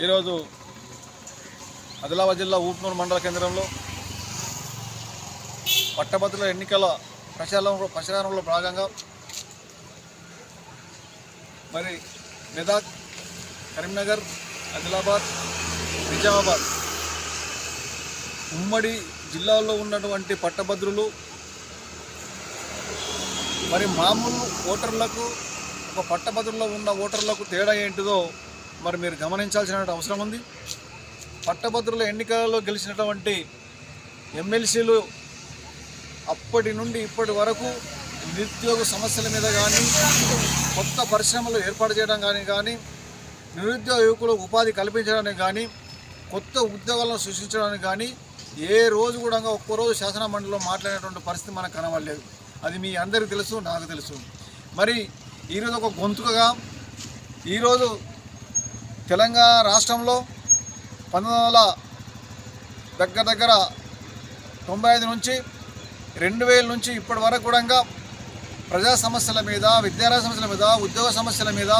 ఈరోజు ఆదిలాబాద్ జిల్లా ఊట్నూరు మండల కేంద్రంలో పట్టభద్రుల ఎన్నికల ప్రచారంలో ప్రచారంలో భాగంగా మరి మెదక్ కరీంనగర్ ఆదిలాబాద్ నిజామాబాద్ ఉమ్మడి జిల్లాలో ఉన్నటువంటి పట్టభద్రులు మరి మామూలు ఓటర్లకు ఒక పట్టభద్రుల్లో ఉన్న ఓటర్లకు తేడా ఏంటిదో మరి మీరు గమనించాల్సిన అవసరం ఉంది. పట్టభద్రుల ఎన్నికలలో గెలిచినటువంటి ఎమ్మెల్సీలు అప్పటి నుండి ఇప్పటి వరకు నిరుద్యోగ సమస్యల మీద కానీ కొత్త పరిశ్రమలు ఏర్పాటు చేయడం కానీ కానీ నిరుద్యోగ యువకులకు ఉపాధి కల్పించడానికి కానీ కొత్త ఉద్యోగాలను సృష్టించడానికి కానీ ఏ రోజు కూడా ఒక్కరోజు శాసన మండలిలో మాట్లాడేటువంటి పరిస్థితి మనకు కనబడలేదు. అది మీ అందరికీ తెలుసు నాకు తెలుసు. మరి ఈరోజు ఒక గొంతుకగా ఈరోజు తెలంగాణ రాష్ట్రంలో పంతొమ్మిది వందల దగ్గర దగ్గర తొంభై ఐదు నుంచి రెండు వేల నుంచి ఇప్పటి వరకు కూడా ప్రజా సమస్యల మీద విద్యార్థి సమస్యల మీద ఉద్యోగ సమస్యల మీద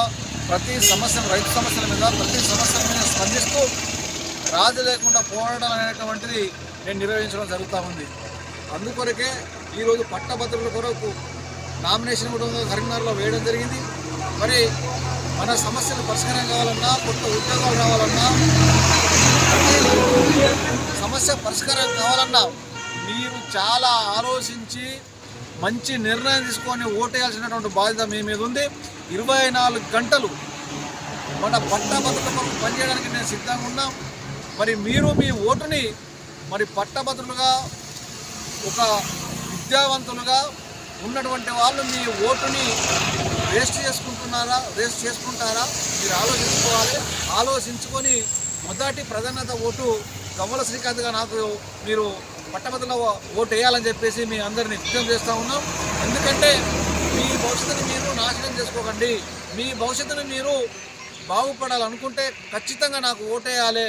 ప్రతి సమస్య రైతు సమస్యల మీద ప్రతి సమస్యల మీద స్పందిస్తూ రాజు లేకుండా పోరాటం అనేటువంటిది నేను నిర్వహించడం జరుగుతూ ఉంది. అందుకొరకే ఈరోజు పట్టభద్రుల కొరకు నామినేషన్ కూడా కరీంనగర్లో వేయడం జరిగింది. మరి మన సమస్యలు పరిష్కారం కావాలన్నా కొత్త ఉద్యోగాలు రావాలన్నా సమస్య పరిష్కారం కావాలన్నా మీరు చాలా ఆలోచించి మంచి నిర్ణయం తీసుకొని ఓటేయాల్సినటువంటి బాధ్యత మీ మీద ఉంది. ఇరవై నాలుగు గంటలు మన పట్టభద్రుల కొరకు పనిచేయడానికి నేను సిద్ధంగా ఉన్నా. మరి మీరు మీ ఓటుని మరి పట్టభద్రులుగా ఒక విద్యావంతులుగా ఉన్నటువంటి వాళ్ళు మీ ఓటుని వేస్ట్ చేసుకుంటున్నారా? వేస్ట్ చేసుకుంటారా? మీరు ఆలోచించుకోవాలి. ఆలోచించుకొని మొదటి ప్రధానత ఓటు గవ్వల శ్రీకాంత్గా నాకు మీరు పట్టభద్రుల ఓటు వేయాలని చెప్పేసి మీ అందరిని విజ్ఞప్తి చేస్తూ ఉన్నాం. ఎందుకంటే మీ భవిష్యత్తుని మీరు నాశనం చేసుకోకండి. మీ భవిష్యత్తుని మీరు బాగుపడాలనుకుంటే ఖచ్చితంగా నాకు ఓటేయాలి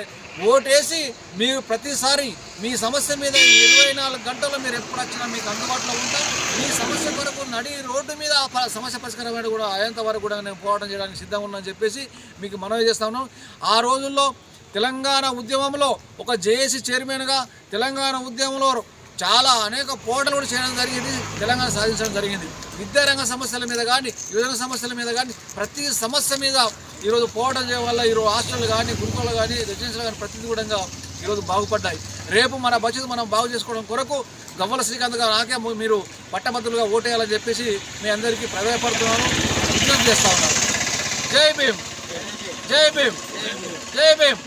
ఓటేసి మీరు ప్రతిసారి మీ సమస్య మీద ఇరవై నాలుగు గంటలు మీరు ఎప్పుడు వచ్చినా మీకు అందుబాటులో ఉంటా. మీ సమస్య కొరకు నడి రోడ్డు మీద ఆ ప- సమస్య పరిష్కారం కూడా అయ్యేంత వరకు కూడా నేను పోరాటం చేయడానికి సిద్ధంగా ఉన్నాను చెప్పేసి మీకు మనవి చేస్తా ఉన్నాం ఆ రోజుల్లో తెలంగాణ ఉద్యమంలో ఒక జేఏసీ చైర్మన్గా తెలంగాణ ఉద్యమంలో చాలా అనేక పోటలు కూడా చేయడం జరిగింది. తెలంగాణ సాధించడం జరిగింది. విద్యారంగ సమస్యల మీద కానీ యువజన సమస్యల మీద కానీ ప్రతి సమస్య మీద ఈరోజు పోవడం వల్ల ఈరోజు హాస్టల్ కానీ గురుకులు కానీ రెసిడెన్షియల్ కానీ ప్రతిదీ కూడా ఈరోజు బాగుపడ్డాయి. రేపు మన భవిష్యత్తు మనం బాగు చేసుకోవడం కొరకు గవ్వల శ్రీకాంత్ గారు నాకే మీరు పట్టభద్రులుగా ఓటేయాలని చెప్పేసి మీ అందరికీ ప్రవేశపడుతున్నాను విజ్ఞప్తి చేస్తా ఉన్నాను. జై భీమ్. జై భీమ్. జై భీమ్.